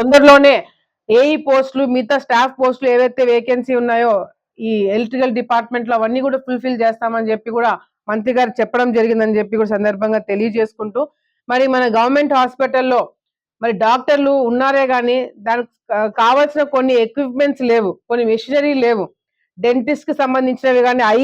తొందరలోనే ఏఈ పోస్టులు మిగతా స్టాఫ్ పోస్టులు ఏవైతే వేకెన్సీ ఉన్నాయో ఈ ఎలక్ట్రికల్ డిపార్ట్మెంట్లో అవన్నీ కూడా ఫుల్ఫిల్ చేస్తామని చెప్పి కూడా మంత్రి గారు చెప్పడం జరిగిందని చెప్పి కూడా సందర్భంగా తెలియజేసుకుంటూ మరి మన గవర్నమెంట్ హాస్పిటల్లో మరి డాక్టర్లు ఉన్నారే కానీ దానికి కావాల్సిన కొన్ని ఎక్విప్మెంట్స్ లేవు కొన్ని మెషినరీ లేవు. డెంటిస్ట్కి సంబంధించినవి కానీ ఐ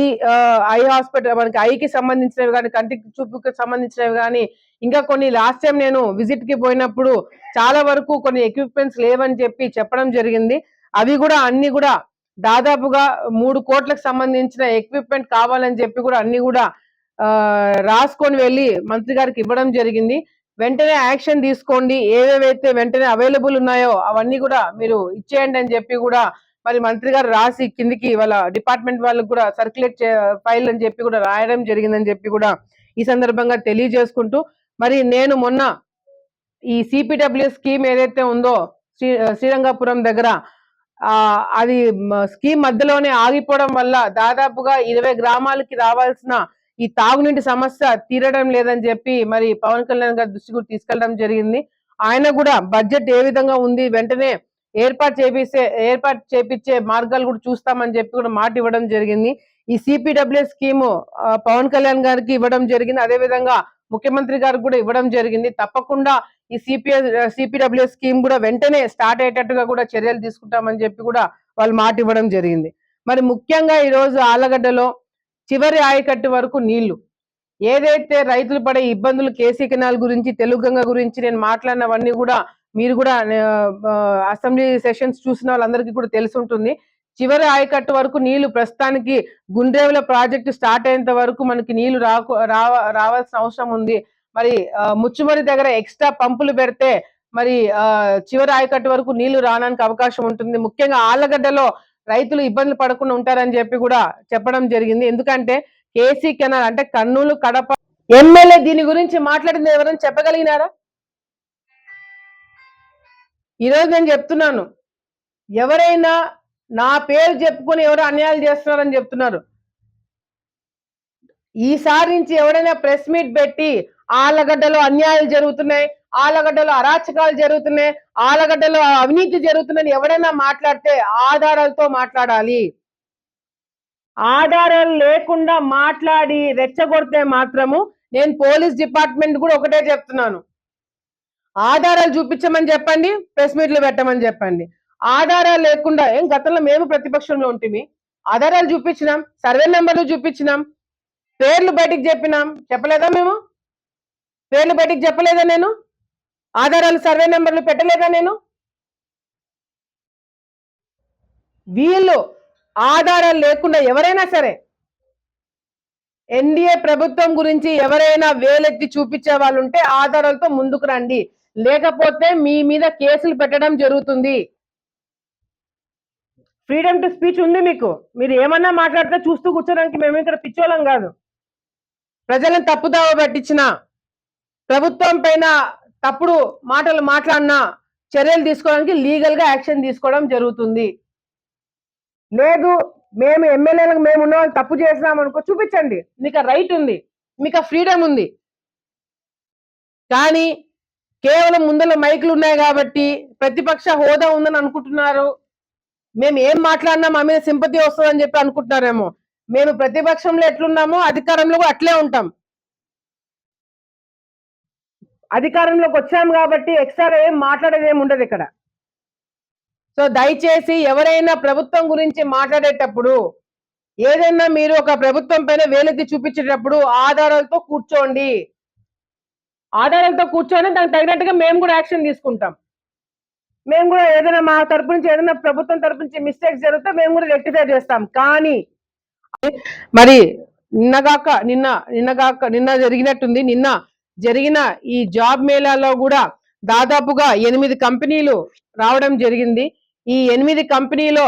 ఐ హాస్పిటల్ మనకి ఐకి సంబంధించినవి కానీ కంటికి చూపుకి సంబంధించినవి కానీ ఇంకా కొన్ని లాస్ట్ టైం నేను విజిట్కి పోయినప్పుడు చాలా వరకు కొన్ని ఎక్విప్మెంట్స్ లేవని చెప్పి చెప్పడం జరిగింది. అవి కూడా అన్ని కూడా దాదాపుగా మూడు కోట్లకు సంబంధించిన ఎక్విప్మెంట్ కావాలని చెప్పి కూడా అన్ని కూడా రాసుకొని వెళ్ళి మంత్రి గారికి ఇవ్వడం జరిగింది. వెంటనే యాక్షన్ తీసుకోండి. ఏవేవైతే వెంటనే అవైలబుల్ ఉన్నాయో అవన్నీ కూడా మీరు ఇచ్చేయండి అని చెప్పి కూడా మరి మంత్రి గారు రాసి కిందికి వాళ్ళ డిపార్ట్మెంట్ వాళ్ళకి కూడా సర్క్యులేట్ ఫైల్ అని చెప్పి కూడా రాయడం జరిగిందని చెప్పి కూడా ఈ సందర్భంగా తెలియజేసుకుంటూ మరి నేను మొన్న ఈ సిపిడబ్ల్యూ స్కీమ్ ఏదైతే ఉందో శ్రీ శ్రీరంగపురం దగ్గర అది స్కీమ్ మధ్యలోనే ఆగిపోవడం వల్ల దాదాపుగా ఇరవై గ్రామాలకి రావాల్సిన ఈ తాగునీటి సమస్య తీరడం లేదని చెప్పి మరి పవన్ కళ్యాణ్ గారి దృష్టి కూడా తీసుకెళ్ళడం జరిగింది. ఆయన కూడా బడ్జెట్ ఏ విధంగా ఉంది వెంటనే ఏర్పాటు చేపిస్తే ఏర్పాటు చేపించే మార్గాలు కూడా చూస్తామని చెప్పి కూడా మాట ఇవ్వడం జరిగింది. ఈ సిపిడబ్ల్యూ స్కీము పవన్ కళ్యాణ్ గారికి ఇవ్వడం జరిగింది. అదే విధంగా ముఖ్యమంత్రి గారికి కూడా ఇవ్వడం జరిగింది. తప్పకుండా ఈ సిపిఎ సిపిడబ్ల్యూ స్కీమ్ కూడా వెంటనే స్టార్ట్ అయ్యేటట్టుగా కూడా చర్యలు తీసుకుంటామని చెప్పి కూడా వాళ్ళు మాట ఇవ్వడం జరిగింది. మరి ముఖ్యంగా ఈ రోజు ఆలగడ్డలో చివరి ఆయకట్టు వరకు నీళ్ళు. ఏదైతే రైతులు పడే ఇబ్బందులు కేసీ కెనాల్ గురించి తెలుగంగ గురించి నేను మాట్లాడినవన్నీ కూడా మీరు కూడా అసెంబ్లీ సెషన్స్ చూసిన వాళ్ళందరికీ కూడా తెలిసి ఉంటుంది. చివరి ఆయకట్టు వరకు నీళ్ళు ప్రస్తుతానికి గుండ్రేవుల ప్రాజెక్టు స్టార్ట్ అయ్యేంత వరకు మనకి నీళ్ళు రాకు రావ రావాల్సిన అవసరం ఉంది. మరి ముచ్చుమరి దగ్గర ఎక్స్ట్రా పంపులు పెడితే మరి చివరి ఆయకట్టు వరకు నీళ్ళు రావడానికి అవకాశం ఉంటుంది. ముఖ్యంగా ఆళ్ళగడ్డలో రైతులు ఇబ్బందులు పడకుండా ఉంటారని చెప్పి కూడా చెప్పడం జరిగింది. ఎందుకంటే కేసీ కెనాల్ అంటే కర్నూలు కడప ఎమ్మెల్యే దీని గురించి మాట్లాడింది ఎవరైనా చెప్పగలిగినారా? ఈరోజు నేను చెప్తున్నాను. ఎవరైనా నా పేరు చెప్పుకొని ఎవరు అన్యాయాలు చేస్తున్నారని చెప్తున్నారు. ఈసారి నుంచి ఎవరైనా ప్రెస్ మీట్ పెట్టి ఆలగడ్డలో అన్యాయాలు జరుగుతున్నాయి ఆలగడ్డలో అరాచకాలు జరుగుతున్నాయి ఆలగడ్డలో అవినీతి జరుగుతుందని ఎవరైనా మాట్లాడితే ఆధారాలతో మాట్లాడాలి. ఆధారాలు లేకుండా మాట్లాడి రెచ్చగొడితే మాత్రము నేను పోలీస్ డిపార్ట్మెంట్ కూడా ఒకటే చెప్తున్నాను. ఆధారాలు చూపించమని చెప్పండి ప్రెస్ మీట్లు పెట్టమని చెప్పండి. ఆధారాలు లేకుండా ఏం గతంలో మేము ప్రతిపక్షంలో ఉంటుంది ఆధారాలు చూపించినాం సర్వే నెంబర్లు చూపించినాం పేర్లు బయటికి చెప్పినాం. చెప్పలేదా మేము? పేర్లు బయటికి చెప్పలేదా నేను? ఆధారాలు సర్వే నెంబర్లు పెట్టలేదా నేను? వీళ్ళు ఆధారాలు లేకుండా ఎవరైనా సరే ఎన్డీఏ ప్రభుత్వం గురించి ఎవరైనా వేలెత్తి చూపించే వాళ్ళు ఉంటే ఆధారాలతో ముందుకు రండి. లేకపోతే మీ మీద కేసులు పెట్టడం జరుగుతుంది. ఫ్రీడమ్ టు స్పీచ్ ఉంది మీకు. మీరు ఏమన్నా మాట్లాడితే చూస్తూ కూర్చోడానికి మేము ఇక్కడ పిచ్చోళం కాదు. ప్రజలను తప్పుదావ పట్టించిన ప్రభుత్వం పైన తప్పుడు మాటలు మాట్లాడినా చర్యలు తీసుకోవడానికి లీగల్గా యాక్షన్ తీసుకోవడం జరుగుతుంది. లేదు మేము ఎమ్మెల్యేలకు మేము ఉన్న వాళ్ళు తప్పు చేసినాం అనుకో చూపించండి. మీకు రైట్ ఉంది. మీకు ఫ్రీడమ్ ఉంది. కానీ కేవలం ముందర మైకులు ఉన్నాయి కాబట్టి ప్రతిపక్ష హోదా ఉందని అనుకుంటున్నారు. మేము ఏం మాట్లాడినా మా మీద సింపతి వస్తుందని చెప్పి అనుకుంటున్నారేమో. మేము ప్రతిపక్షంలో ఎట్లున్నామో అధికారంలో కూడా అట్లే ఉంటాం. అధికారంలోకి వచ్చాము కాబట్టి ఎక్స్ట్రా ఏం మాట్లాడేది ఏమి ఉండదు ఇక్కడ. సో దయచేసి ఎవరైనా ప్రభుత్వం గురించి మాట్లాడేటప్పుడు ఏదైనా మీరు ఒక ప్రభుత్వం పైన వేలెత్తి చూపించేటప్పుడు ఆధారాలతో కూర్చోండి. ఆధారాలతో కూర్చొని దానికి తగినట్టుగా మేము కూడా యాక్షన్ తీసుకుంటాం. మేము కూడా ఏదైనా మా తరపు నుంచి ఏదైనా ప్రభుత్వం తరపు నుంచి మిస్టేక్స్ జరిగితే మేము కూడా రెక్టిఫై చేస్తాం. కానీ మరి నిన్నగాక నిన్న నిన్నగాక నిన్న జరిగినట్టుంది. నిన్న జరిగిన ఈ జాబ్ మేళాలో కూడా దాదాపుగా ఎనిమిది కంపెనీలు రావడం జరిగింది. ఈ ఎనిమిది కంపెనీలో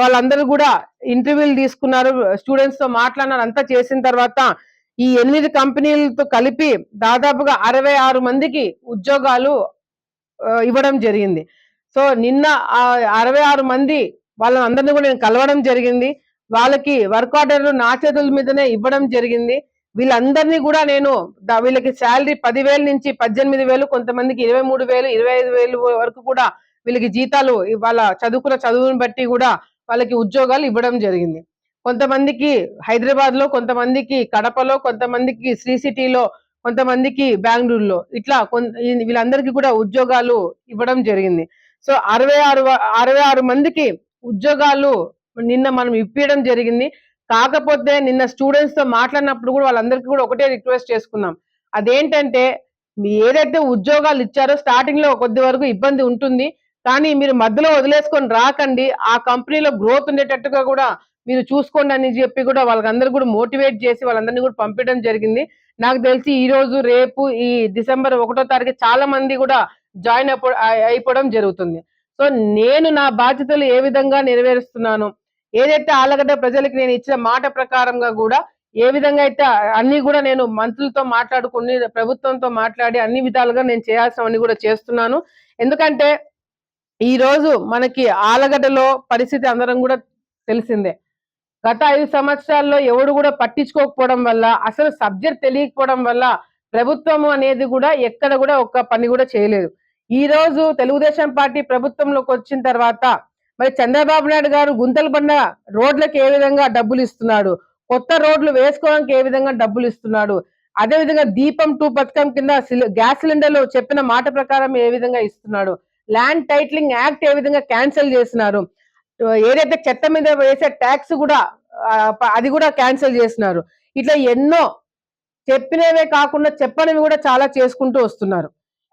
వాళ్ళందరూ కూడా ఇంటర్వ్యూలు తీసుకున్నారు. స్టూడెంట్స్తో మాట్లాడినారు. అంతా చేసిన తర్వాత ఈ ఎనిమిది కంపెనీలతో కలిపి దాదాపుగా అరవై ఆరు మందికి ఉద్యోగాలు ఇవ్వడం జరిగింది. సో నిన్న ఆ అరవై ఆరు మంది వాళ్ళందరినీ కూడా నేను కలవడం జరిగింది. వాళ్ళకి వర్క్ ఆర్డర్లు నా చేతుల మీదనే ఇవ్వడం జరిగింది. వీళ్ళందరినీ కూడా నేను వీళ్ళకి శాలరీ పదివేల నుంచి పద్దెనిమిది వేలు కొంతమందికి ఇరవై మూడు వేలు ఇరవై ఐదు వేలు వరకు కూడా వీళ్ళకి జీతాలు వాళ్ళ చదువుకున్న చదువుని బట్టి కూడా వాళ్ళకి ఉద్యోగాలు ఇవ్వడం జరిగింది. కొంతమందికి హైదరాబాద్లో కొంతమందికి కడపలో కొంతమందికి శ్రీ సిటీలో కొంతమందికి బెంగళూరులో ఇట్లా కొన్- వీళ్ళందరికీ కూడా ఉద్యోగాలు ఇవ్వడం జరిగింది. సో అరవై ఆరు అరవై ఆరు మందికి ఉద్యోగాలు నిన్న మనం ఇప్పించడం జరిగింది. కాకపోతే నిన్న స్టూడెంట్స్తో మాట్లాడినప్పుడు కూడా వాళ్ళందరికీ కూడా ఒకటే రిక్వెస్ట్ చేసుకున్నాం. అదేంటంటే మీ ఏదైతే ఉద్యోగాలు ఇచ్చారో స్టార్టింగ్లో కొద్ది వరకు ఇబ్బంది ఉంటుంది. కానీ మీరు మధ్యలో వదిలేసుకొని రాకండి. ఆ కంపెనీలో గ్రోత్ ఉండేటట్టుగా కూడా మీరు చూసుకోండి అని చెప్పి కూడా వాళ్ళందరూ కూడా మోటివేట్ చేసి వాళ్ళందరినీ కూడా పంపించడం జరిగింది. నాకు తెలిసి ఈ రోజు రేపు ఈ డిసెంబర్ ఒకటో తారీఖు చాలా మంది కూడా జాయిన్ అయిపోవడం జరుగుతుంది. సో నేను నా బాధ్యతలు ఏ విధంగా నెరవేరుస్తున్నాను ఏదైతే ఆలగడ్డ ప్రజలకు నేను ఇచ్చిన మాట ప్రకారంగా కూడా ఏ విధంగా అయితే అన్ని కూడా నేను మంత్రులతో మాట్లాడుకుని ప్రభుత్వంతో మాట్లాడి అన్ని విధాలుగా నేను చేయాల్సినవన్నీ కూడా చేస్తున్నాను. ఎందుకంటే ఈ రోజు మనకి ఆలగడ్డలో పరిస్థితి అందరం కూడా తెలిసిందే. గత ఐదు సంవత్సరాల్లో ఎవడు కూడా పట్టించుకోకపోవడం వల్ల అసలు సబ్జెక్ట్ తెలియకపోవడం వల్ల ప్రభుత్వం అనేది కూడా ఎక్కడ కూడా ఒక్క పని కూడా చేయలేదు. ఈ రోజు తెలుగుదేశం పార్టీ ప్రభుత్వంలోకి వచ్చిన తర్వాత మరి చంద్రబాబు నాయుడు గారు గుంతలు పడిన రోడ్లకు ఏ విధంగా డబ్బులు ఇస్తున్నాడు? కొత్త రోడ్లు వేసుకోవడానికి ఏ విధంగా డబ్బులు ఇస్తున్నాడు? అదే విధంగా దీపం టూ పథకం కింద సిలి- గ్యాస్ సిలిండర్లు చెప్పిన మాట ప్రకారం ఏ విధంగా ఇస్తున్నాడు? ల్యాండ్ టైటిలింగ్ యాక్ట్ ఏ విధంగా క్యాన్సిల్ చేసినారు? ఏదైతే చెత్త మీద వేసే ట్యాక్స్ కూడా అది కూడా క్యాన్సిల్ చేసినారు. ఇట్లా ఎన్నో చెప్పినవే కాకుండా చెప్పనివి కూడా చాలా చేసుకుంటూ వస్తున్నారు.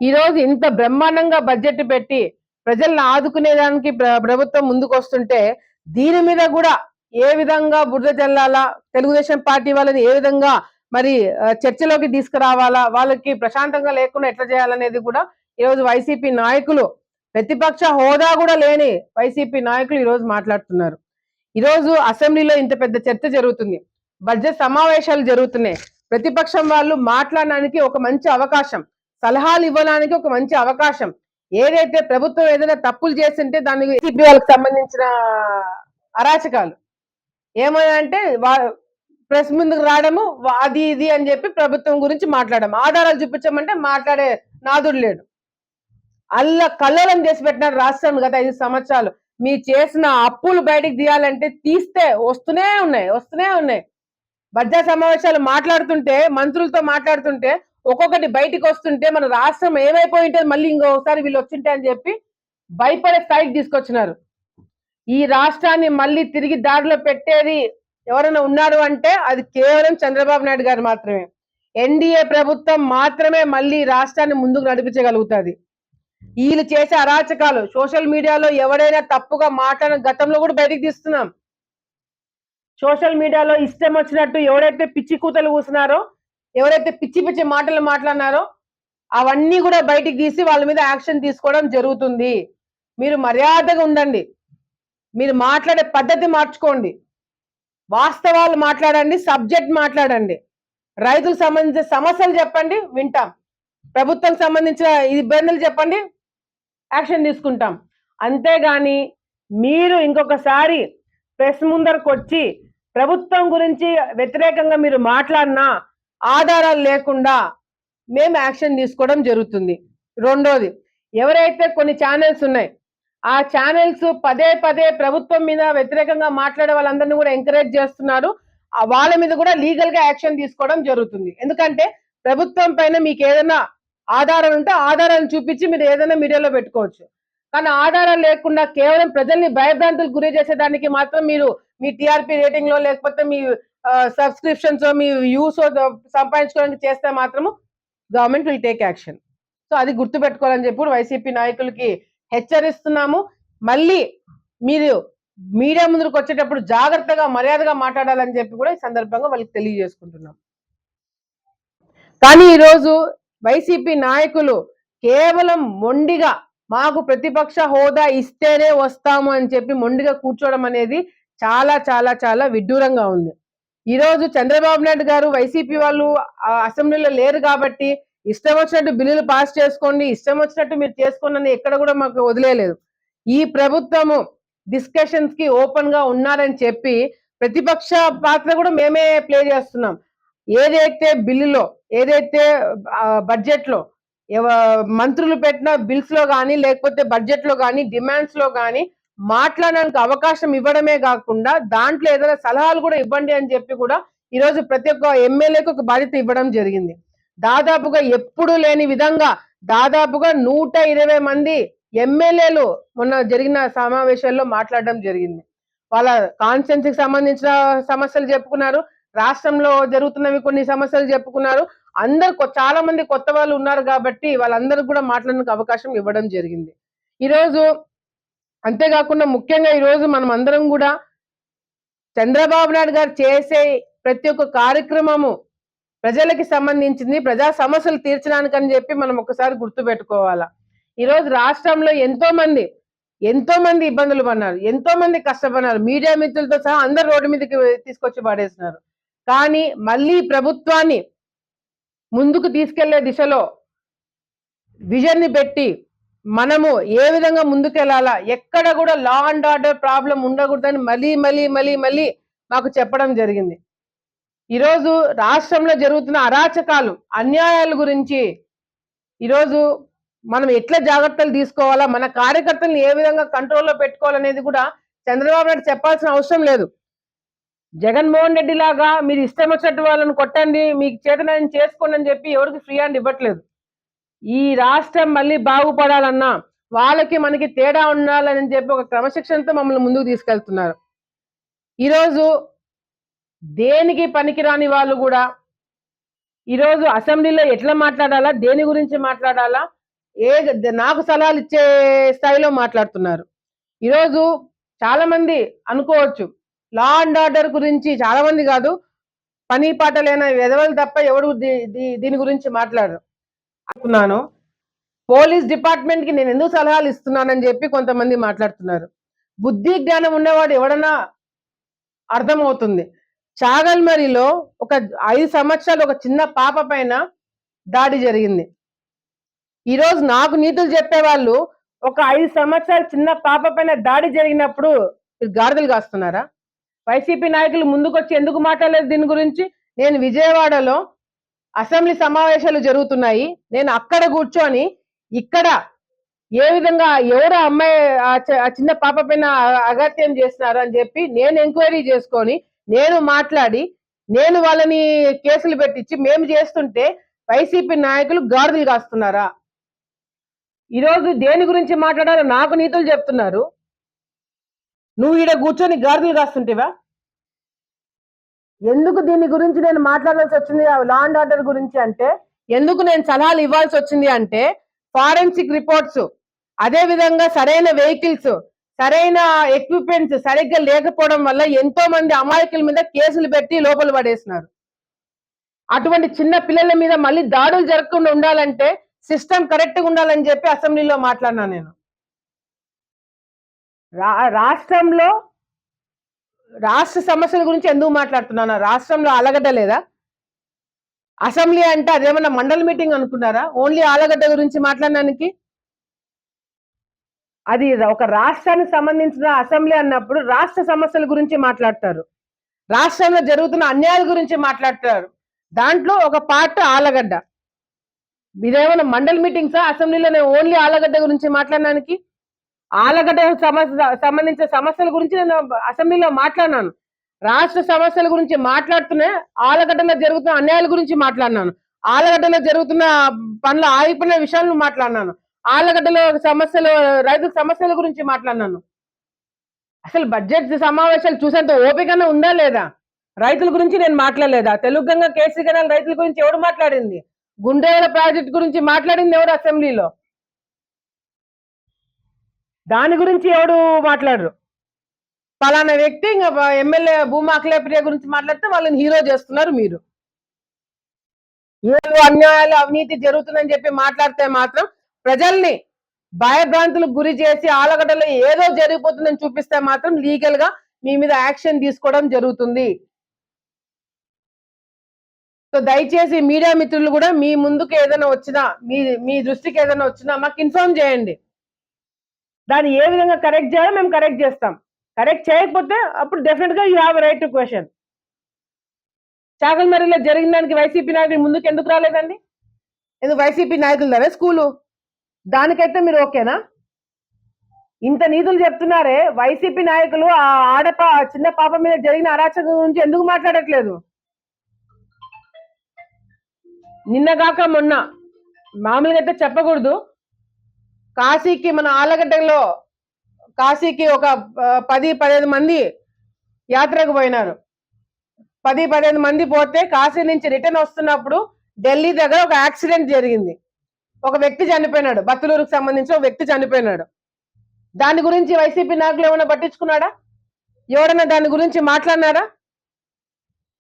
ఈరోజు ఇంత బ్రహ్మాండంగా బడ్జెట్ పెట్టి ప్రజల్ని ఆదుకునేదానికి ప్రభుత్వం ముందుకు వస్తుంటే దీని మీద కూడా ఏ విధంగా బురద జల్లాలా? తెలుగుదేశం పార్టీ వాళ్ళని ఏ విధంగా మరి చర్చలోకి తీసుకురావాలా? వాళ్ళకి ప్రశాంతంగా లేకుండా ఎట్లా చేయాలనేది కూడా ఈ రోజు వైసీపీ నాయకులు ప్రతిపక్ష హోదా కూడా లేని వైసీపీ నాయకులు ఈరోజు మాట్లాడుతున్నారు. ఈరోజు అసెంబ్లీలో ఇంత పెద్ద చర్చ జరుగుతుంది. బడ్జెట్ సమావేశాలు జరుగుతున్నాయి. ప్రతిపక్షం వాళ్ళు మాట్లాడడానికి ఒక మంచి అవకాశం. సలహాలు ఇవ్వడానికి ఒక మంచి అవకాశం. ఏదైతే ప్రభుత్వం ఏదైనా తప్పులు చేస్తుంటే దానికి వైసీపీ వాళ్ళకి సంబంధించిన అరాచకాలు. ఏమైనా అంటే ప్రెస్ ముందుకు రావడము అది ఇది అని చెప్పి ప్రభుత్వం గురించి మాట్లాడడం. ఆధారాలు చూపించమంటే మాట్లాడే నాదుడు లేడు. అల్ల కల్లోలం చేసి పెట్టినారు రాష్ట్రం గత ఐదు సంవత్సరాలు. మీ చేసిన అప్పులు బయటికి తీయాలంటే తీస్తే వస్తూనే ఉన్నాయి వస్తూనే ఉన్నాయి. బడ్జెట్ సమావేశాలు మాట్లాడుతుంటే మంత్రులతో మాట్లాడుతుంటే ఒక్కొక్కటి బయటికి వస్తుంటే మన రాష్ట్రం ఏమైపోయి ఉంటుంది మళ్ళీ ఇంకోసారి వీళ్ళు వచ్చింటే అని చెప్పి భయపడే స్థాయికి తీసుకొచ్చినారు. ఈ రాష్ట్రాన్ని మళ్ళీ తిరిగి దారిలో పెట్టేది ఎవరైనా ఉన్నారు అంటే అది కేవలం చంద్రబాబు నాయుడు గారు మాత్రమే. ఎన్డీఏ ప్రభుత్వం మాత్రమే మళ్ళీ రాష్ట్రాన్ని ముందుకు నడిపించగలుగుతుంది. వీళ్ళు చేసే అరాచకాలు సోషల్ మీడియాలో ఎవడైనా తప్పుగా మాట్లాడిన గతంలో కూడా బయటికి తీస్తున్నాం. సోషల్ మీడియాలో ఇష్టం వచ్చినట్టు ఎవరైతే పిచ్చి కూతలు కూసినారో ఎవరైతే పిచ్చి పిచ్చి మాటలు మాట్లాడినారో అవన్నీ కూడా బయటికి తీసి వాళ్ళ మీద యాక్షన్ తీసుకోవడం జరుగుతుంది. మీరు మర్యాదగా ఉండండి. మీరు మాట్లాడే పద్ధతి మార్చుకోండి. వాస్తవాలు మాట్లాడండి సబ్జెక్ట్ మాట్లాడండి. రైతులకు సంబంధించిన సమస్యలు చెప్పండి వింటాం. ప్రభుత్వం సంబంధించిన ఇబ్బందులు చెప్పండి యాక్షన్ తీసుకుంటాం. అంతేగాని మీరు ఇంకొకసారి ప్రెస్ ముందరకు వచ్చి ప్రభుత్వం గురించి వ్యతిరేకంగా మీరు మాట్లాడినా ఆధారాలు లేకుండా మేము యాక్షన్ తీసుకోవడం జరుగుతుంది. రెండోది ఎవరైతే కొన్ని ఛానల్స్ ఉన్నాయి ఆ ఛానల్స్ పదే పదే ప్రభుత్వం మీద వ్యతిరేకంగా మాట్లాడే వాళ్ళందరినీ కూడా ఎంకరేజ్ చేస్తున్నారు. ఆ వాళ్ళ మీద కూడా లీగల్గా యాక్షన్ తీసుకోవడం జరుగుతుంది. ఎందుకంటే ప్రభుత్వం పైన మీకు ఏదైనా ఆధారాలు ఉంటే ఆధారాలను చూపించి మీరు ఏదైనా మీడియాలో పెట్టుకోవచ్చు. కానీ ఆధారాలు లేకుండా కేవలం ప్రజల్ని భయభ్రాంతులకు గురి చేసేదానికి మాత్రం మీరు మీ టీఆర్పీ రేటింగ్లో లేకపోతే మీ సబ్స్క్రిప్షన్స్ మీ వ్యూస్ సంపాదించుకోవడానికి చేస్తే మాత్రము government will take action. So అది గుర్తు పెట్టుకోవాలని చెప్పి వైసీపీ నాయకులకి హెచ్చరిస్తున్నాము. మళ్ళీ మీరు మీడియా ముందుకు వచ్చేటప్పుడు జాగ్రత్తగా మర్యాదగా మాట్లాడాలని చెప్పి కూడా ఈ సందర్భంగా వాళ్ళకి తెలియజేసుకుంటున్నాం. కానీ ఈరోజు వైసీపీ నాయకులు కేవలం మొండిగా మాకు ప్రతిపక్ష హోదా ఇస్తేనే వస్తాము అని చెప్పి మొండిగా కూర్చోవడం అనేది చాలా చాలా చాలా విడ్డూరంగా ఉంది. ఈ రోజు చంద్రబాబు నాయుడు గారు వైసీపీ వాళ్ళు ఆ అసెంబ్లీలో లేరు కాబట్టి ఇష్టం వచ్చినట్టు బిల్లులు పాస్ చేసుకోండి ఇష్టం వచ్చినట్టు మీరు చేసుకోండి ఎక్కడ కూడా మాకు వదిలేదు ఈ ప్రభుత్వము డిస్కషన్స్కి ఓపెన్గా ఉన్నారని చెప్పి ప్రతిపక్ష పాత్ర కూడా మేమే ప్లే చేస్తున్నాం. ఏదైతే బిల్లులో ఏదైతే బడ్జెట్లో ఎవ- మంత్రులు పెట్టిన బిల్స్లో కానీ లేకపోతే బడ్జెట్లో కానీ డిమాండ్స్లో కానీ మాట్లాడడానికి అవకాశం ఇవ్వడమే కాకుండా దాంట్లో ఏదైనా సలహాలు కూడా ఇవ్వండి అని చెప్పి కూడా ఈరోజు ప్రతి ఒక్క ఎమ్మెల్యేకు ఒక బాధ్యత ఇవ్వడం జరిగింది. దాదాపుగా ఎప్పుడు లేని విధంగా దాదాపుగా నూట ఇరవై మంది ఎమ్మెల్యేలు మొన్న జరిగిన సమావేశాల్లో మాట్లాడడం జరిగింది. వాళ్ళ కాన్స్టిట్యున్సీ సంబంధించిన సమస్యలు చెప్పుకున్నారు రాష్ట్రంలో జరుగుతున్నవి కొన్ని సమస్యలు చెప్పుకున్నారు. అందరు కొ- చాలా మంది కొత్త వాళ్ళు ఉన్నారు కాబట్టి వాళ్ళందరికీ కూడా మాట్లాడడానికి అవకాశం ఇవ్వడం జరిగింది. ఈరోజు అంతేకాకుండా ముఖ్యంగా ఈరోజు మనం అందరం కూడా చంద్రబాబు నాయుడు గారు చేసే ప్రతి ఒక్క కార్యక్రమము ప్రజలకి సంబంధించింది ప్రజా సమస్యలు తీర్చడానికి అని చెప్పి మనం ఒకసారి గుర్తు పెట్టుకోవాలా ఈరోజు రాష్ట్రంలో ఎంతో మంది ఎంతో మంది ఇబ్బందులు పడినారు ఎంతో మంది కష్టపడినారు మీడియా మిత్రులతో సహా అందరు రోడ్డు మీదకి తీసుకొచ్చి పడేసినారు. కానీ మళ్ళీ ప్రభుత్వాన్ని ముందుకు తీసుకెళ్ళే దిశలో విజన్ని పెట్టి మనము ఏ విధంగా ముందుకెళ్ళాలా ఎక్కడ కూడా లా అండ్ ఆర్డర్ ప్రాబ్లం ఉండకూడదని మళ్ళీ మళ్ళీ మళ్ళీ మళ్ళీ మాకు చెప్పడం జరిగింది. ఈరోజు రాష్ట్రంలో జరుగుతున్న అరాచకాలు అన్యాయాల గురించి ఈరోజు మనం ఎట్లా జాగ్రత్తలు తీసుకోవాలా? మన కార్యకర్తలను ఏ విధంగా కంట్రోల్లో పెట్టుకోవాలనేది కూడా చంద్రబాబు నాయుడు చెప్పాల్సిన అవసరం లేదు. జగన్మోహన్ రెడ్డి లాగా మీరు ఇష్టం వచ్చినట్టు వాళ్ళని కొట్టండి మీకు చేతనని చేసుకోండి అని చెప్పి ఎవరికి ఫ్రీ అండ్ ఇవ్వట్లేదు. ఈ రాష్ట్రం మళ్ళీ బాగుపడాలన్నా వాళ్ళకి మనకి తేడా ఉండాలని చెప్పి ఒక క్రమశిక్షణతో మమ్మల్ని ముందుకు తీసుకెళ్తున్నారు. ఈరోజు దేనికి పనికిరాని వాళ్ళు కూడా ఈరోజు అసెంబ్లీలో ఎట్లా మాట్లాడాలా దేని గురించి మాట్లాడాలా ఏ నాకు సలహాలు ఇచ్చే స్థాయిలో మాట్లాడుతున్నారు. ఈరోజు చాలా మంది అనుకోవచ్చు లా అండ్ ఆర్డర్ గురించి చాలా మంది కాదు పని పాట లేని వెధవలు తప్ప ఎవడు దీ- దీ- దీని గురించి మాట్లాడరు. అనుకున్నాను. పోలీస్ డిపార్ట్మెంట్కి నేను ఎందుకు సలహాలు ఇస్తున్నానని చెప్పి కొంతమంది మాట్లాడుతున్నారు. బుద్ధి జ్ఞానం ఉన్నవాడు ఎవడన్నా అర్థమవుతుంది. చాగల్మరిలో ఒక ఐదు సంవత్సరాలు ఒక చిన్న పాప పైన దాడి జరిగింది. ఈరోజు నాకు నీతులు చెప్పేవాళ్ళు ఒక ఐదు సంవత్సరాలు చిన్న పాప పైన దాడి జరిగినప్పుడు మీరు గాడిదలు కాస్తున్నారా? వైసీపీ నాయకులు ముందుకొచ్చి ఎందుకు మాట్లాడలేదు దీని గురించి? నేను విజయవాడలో అసెంబ్లీ సమావేశాలు జరుగుతున్నాయి. నేను అక్కడ కూర్చొని ఇక్కడ ఏ విధంగా ఎవరు ఆ అమ్మాయి ఆ చి- ఆ చిన్న పాప పైన అగత్యం చేస్తున్నారు అని చెప్పి నేను ఎంక్వైరీ చేసుకొని నేను మాట్లాడి నేను వాళ్ళని కేసులు పెట్టించి మేము చేస్తుంటే వైసీపీ నాయకులు గాడిదలు కాస్తున్నారా? ఈరోజు దేని గురించి మాట్లాడాలో నాకు నీతులు చెప్తున్నారు. నువ్వు ఈడ కూర్చొని గాడిదలు కాస్తుంటేవా? ఎందుకు దీని గురించి నేను మాట్లాడాల్సి వచ్చింది? లా అండ్ ఆర్డర్ గురించి అంటే ఎందుకు నేను సలహాలు ఇవ్వాల్సి వచ్చింది అంటే ఫారెన్సిక్ రిపోర్ట్స్ అదే విధంగా సరైన వెహికల్స్ సరైన ఎక్విప్మెంట్స్ సరిగ్గా లేకపోవడం వల్ల ఎంతో మంది అమాయకుల మీద కేసులు పెట్టి లోపల పడేసినారు. అటువంటి చిన్న పిల్లల మీద మళ్ళీ దాడులు జరగకుండా ఉండాలంటే సిస్టమ్ కరెక్ట్గా ఉండాలని చెప్పి అసెంబ్లీలో మాట్లాడినా నేను. రా- రాష్ట్రంలో రాష్ట్ర సమస్యల గురించి ఎందుకు మాట్లాడుతున్నాను? రాష్ట్రంలో అలగడ్డ లేదా? అసెంబ్లీ అంటే అదేమన్నా మండల మీటింగ్ అనుకున్నారా? ఓన్లీ ఆలగడ్డ గురించి మాట్లాడడానికి అది ఒక రాష్ట్రానికి సంబంధించిన అసెంబ్లీ అన్నప్పుడు రాష్ట్ర సమస్యల గురించి మాట్లాడతారు. రాష్ట్రంలో జరుగుతున్న అన్యాయాల గురించి మాట్లాడతారు. దాంట్లో ఒక పార్ట్ ఆలగడ్డ. ఇదేమైనా మండల్ మీటింగ్సా? అసెంబ్లీలో నేను ఓన్లీ ఆలగడ్డ గురించి మాట్లాడడానికి ఆలగడ్డ సమస్య సంబంధించిన సమస్యల గురించి నేను అసెంబ్లీలో మాట్లాడినాను. రాష్ట్ర సమస్యల గురించి మాట్లాడుతూనే ఆలగడ్డలో జరుగుతున్న అన్యాయాల గురించి మాట్లాడినాను. ఆలగడ్డలో జరుగుతున్న పనులు ఆగిపోయిన విషయాలను మాట్లాడినాను. ఆలగడ్డలో సమస్యలు రైతు సమస్యల గురించి మాట్లాడినాను. అసలు బడ్జెట్ సమావేశాలు చూసేంత ఓపికనే ఉందా లేదా? రైతుల గురించి నేను మాట్లాడలేదా? తెలుగు గంగ కేసీ కెనాల్ రైతుల గురించి ఎవడు మాట్లాడింది? గుండెల ప్రాజెక్ట్ గురించి మాట్లాడింది ఎవరు అసెంబ్లీలో? దాని గురించి ఎవడు మాట్లాడరు. పలానా వ్యక్తి ఇంకా ఎమ్మెల్యే భూమా అఖిలప్రియ గురించి మాట్లాడితే వాళ్ళని హీరో చేస్తున్నారు మీరు. ఏదో అన్యాయాలు అవినీతి జరుగుతుందని చెప్పి మాట్లాడితే మాత్రం ప్రజల్ని భయభ్రాంతులకు గురి చేసి ఆలగడ్డలో ఏదో జరిగిపోతుందని చూపిస్తే మాత్రం లీగల్గా మీ మీద యాక్షన్ తీసుకోవడం జరుగుతుంది. సో దయచేసి మీడియా మిత్రులు కూడా మీ ముందుకు ఏదైనా వచ్చినా మీ మీ దృష్టికి ఏదైనా వచ్చినా మాకు ఇన్ఫార్మ్ చేయండి. దాన్ని ఏ విధంగా కరెక్ట్ చేయాలో మేము కరెక్ట్ చేస్తాం. కరెక్ట్ చేయకపోతే అప్పుడు డెఫినెట్గా you have right to question చాగల్మరిలో జరిగిన దానికి వైసీపీ నాయకులు ముందుకు ఎందుకు రాలేదండి? ఎందుకు వైసీపీ నాయకులు నాయకులదే స్కూలు? దానికైతే మీరు ఓకేనా ఇంత నీతులు చెప్తున్నారే వైసీపీ నాయకులు ఆ ఆడప చిన్న పాప మీద జరిగిన అరాచకం గురించి ఎందుకు మాట్లాడట్లేదు? నిన్నగాక మొన్న. మామూలుగా అయితే చెప్పకూడదు. కాశీకి మన ఆలగడ్డలో కాశీకి ఒక పది పదిహేను మంది యాత్రకు పోయినారు. పది పదిహేను మంది పోతే కాశీ నుంచి రిటర్న్ వస్తున్నప్పుడు ఢిల్లీ దగ్గర ఒక యాక్సిడెంట్ జరిగింది. ఒక వ్యక్తి చనిపోయినాడు. బతులూరుకు సంబంధించిన ఒక వ్యక్తి చనిపోయినాడు. దాని గురించి వైసీపీ నాయకులు ఏమైనా పట్టించుకున్నాడా? ఎవరైనా దాని గురించి మాట్లాడినారా?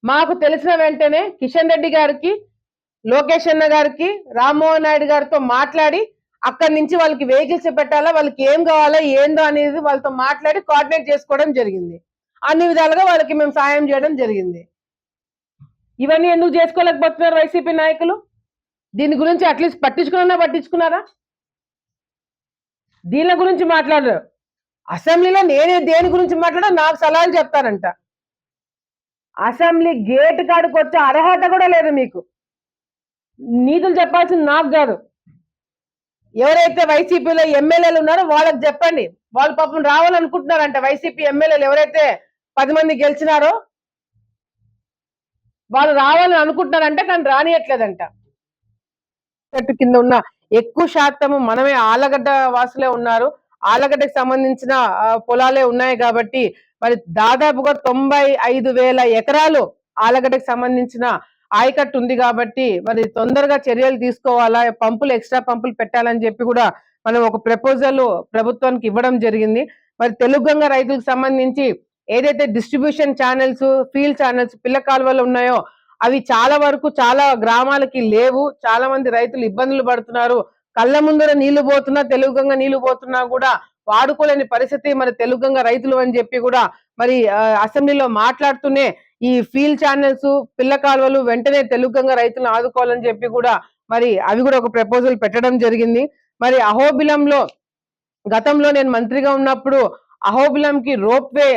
మాకు తెలిసిన వెంటనే కిషన్ రెడ్డి గారికి లోకేష్ అన్న గారికి రామ్మోహన్ నాయుడు గారితో మాట్లాడి అక్కడి నుంచి వాళ్ళకి వెహికల్స్ పెట్టాలా వాళ్ళకి ఏం కావాలా ఏందో అనేది వాళ్ళతో మాట్లాడి కోఆర్డినేట్ చేసుకోవడం జరిగింది. అన్ని విధాలుగా వాళ్ళకి మేము సాయం చేయడం జరిగింది. ఇవన్నీ ఎందుకు చేసుకోలేకపోతున్నారు వైసీపీ నాయకులు? దీని గురించి అట్లీస్ట్ పట్టించుకున్నా పట్టించుకున్నారా? దీని గురించి మాట్లాడరు. అసెంబ్లీలో నేనే దేని గురించి మాట్లాడా నాకు సలహాలు చెప్తారంట. అసెంబ్లీ గేట్ కాడికి వచ్చే అర్హత కూడా లేదు మీకు. నీతులు చెప్పాల్సింది నాకు కాదు. ఎవరైతే వైసీపీలో ఎమ్మెల్యేలు ఉన్నారో వాళ్ళకి చెప్పండి. వాళ్ళు పాపం రావాలనుకుంటున్నారంట. వైసీపీ ఎమ్మెల్యేలు ఎవరైతే పది మంది గెలిచినారో వాళ్ళు రావాలని అనుకుంటున్నారంటే కానీ రానియట్లేదంట. చెట్టు కింద ఉన్న ఎక్కువ శాతము మనమే ఆలగడ్డ వాసులే ఉన్నారు. ఆలగడ్డకు సంబంధించిన పొలాలే ఉన్నాయి కాబట్టి మరి దాదాపుగా తొంభై ఐదు వేల ఎకరాలు ఆలగడ్డకి సంబంధించిన ఆయకట్టు ఉంది కాబట్టి మరి తొందరగా చర్యలు తీసుకోవాలా? పంపులు ఎక్స్ట్రా పంపులు పెట్టాలని చెప్పి కూడా మనం ఒక ప్రపోజల్ ప్రభుత్వానికి ఇవ్వడం జరిగింది. మరి తెలుగు గంగ రైతులకు సంబంధించి ఏదైతే డిస్ట్రిబ్యూషన్ ఛానల్స్ ఫీల్డ్ ఛానల్స్ పిల్ల కాలువలు ఉన్నాయో అవి చాలా వరకు చాలా గ్రామాలకి లేవు. చాలా మంది రైతులు ఇబ్బందులు పడుతున్నారు. కళ్ళ ముందర నీళ్ళు పోతున్నా తెలుగు గంగ నీళ్ళు పోతున్నా కూడా వాడుకోలేని పరిస్థితి మరి తెలుగు గంగ రైతులు అని చెప్పి కూడా మరి అసెంబ్లీలో మాట్లాడుతూనే ఈ ఫీల్డ్ ఛానల్స్ పిల్ల కాలువలు వెంటనే తెలుగుగా రైతులను ఆదుకోవాలని చెప్పి కూడా మరి అవి కూడా ఒక ప్రపోజల్ పెట్టడం జరిగింది. మరి అహోబిలంలో గతంలో నేను మంత్రిగా ఉన్నప్పుడు అహోబిలంకి రోప్ వే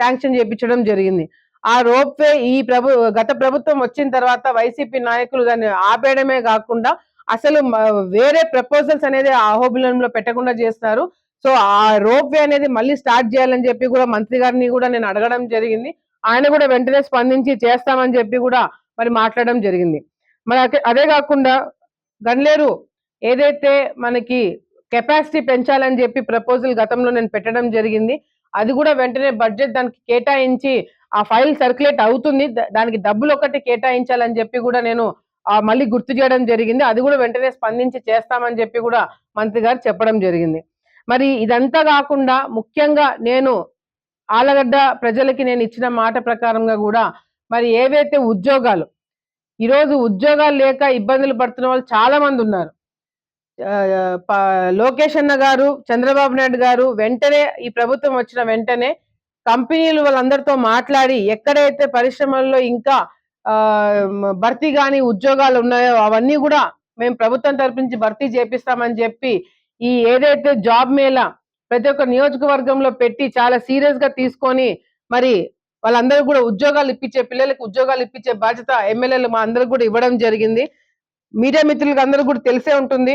శాంక్షన్ చేయించడం జరిగింది. ఆ రోప్ వే ఈ ప్రభు గత ప్రభుత్వం వచ్చిన తర్వాత వైసీపీ నాయకులు దాన్ని ఆపేయడమే కాకుండా అసలు వేరే ప్రపోజల్స్ అనేది ఆ అహోబిలంలో పెట్టకుండా చేస్తున్నారు. సో ఆ రోప్ వే అనేది మళ్ళీ స్టార్ట్ చేయాలని చెప్పి కూడా మంత్రి గారిని కూడా నేను అడగడం జరిగింది. ఆయన కూడా వెంటనే స్పందించి చేస్తామని చెప్పి కూడా మరి మాట్లాడడం జరిగింది. మరి అదే- కాకుండా గన్లేరు ఏదైతే మనకి కెపాసిటీ పెంచాలని చెప్పి ప్రపోజల్ గతంలో నేను పెట్టడం జరిగింది అది కూడా వెంటనే బడ్జెట్ దానికి కేటాయించి ఆ ఫైల్ సర్క్యులేట్ అవుతుంది దానికి డబ్బులు ఒకటి కేటాయించాలని చెప్పి కూడా నేను మళ్ళీ గుర్తు చేయడం జరిగింది. అది కూడా వెంటనే స్పందించి చేస్తామని చెప్పి కూడా మంత్రి గారు చెప్పడం జరిగింది. మరి ఇదంతా కాకుండా ముఖ్యంగా నేను ఆలగడ్డ ప్రజలకి నేను ఇచ్చిన మాట ప్రకారంగా కూడా మరి ఏవైతే ఉద్యోగాలు ఈరోజు ఉద్యోగాలు లేక ఇబ్బందులు పడుతున్న వాళ్ళు చాలా మంది ఉన్నారు. లోకేష్ అన్న గారు చంద్రబాబు నాయుడు గారు వెంటనే ఈ ప్రభుత్వం వచ్చిన వెంటనే కంపెనీలు వాళ్ళందరితో మాట్లాడి ఎక్కడైతే పరిశ్రమల్లో ఇంకా భర్తీ కాని ఉద్యోగాలు ఉన్నాయో అవన్నీ కూడా మేము ప్రభుత్వం తరపు నుంచి భర్తీ చేపిస్తామని చెప్పి ఈ ఏదైతే జాబ్ మేళ ప్రతి ఒక్క నియోజకవర్గంలో పెట్టి చాలా సీరియస్గా తీసుకొని మరి వాళ్ళందరూ కూడా ఉద్యోగాలు ఇప్పించే పిల్లలకు ఉద్యోగాలు ఇప్పించే బాధ్యత ఎమ్మెల్యేలు మా అందరికి కూడా ఇవ్వడం జరిగింది. మీడియా మిత్రులకు అందరూ కూడా తెలిసే ఉంటుంది.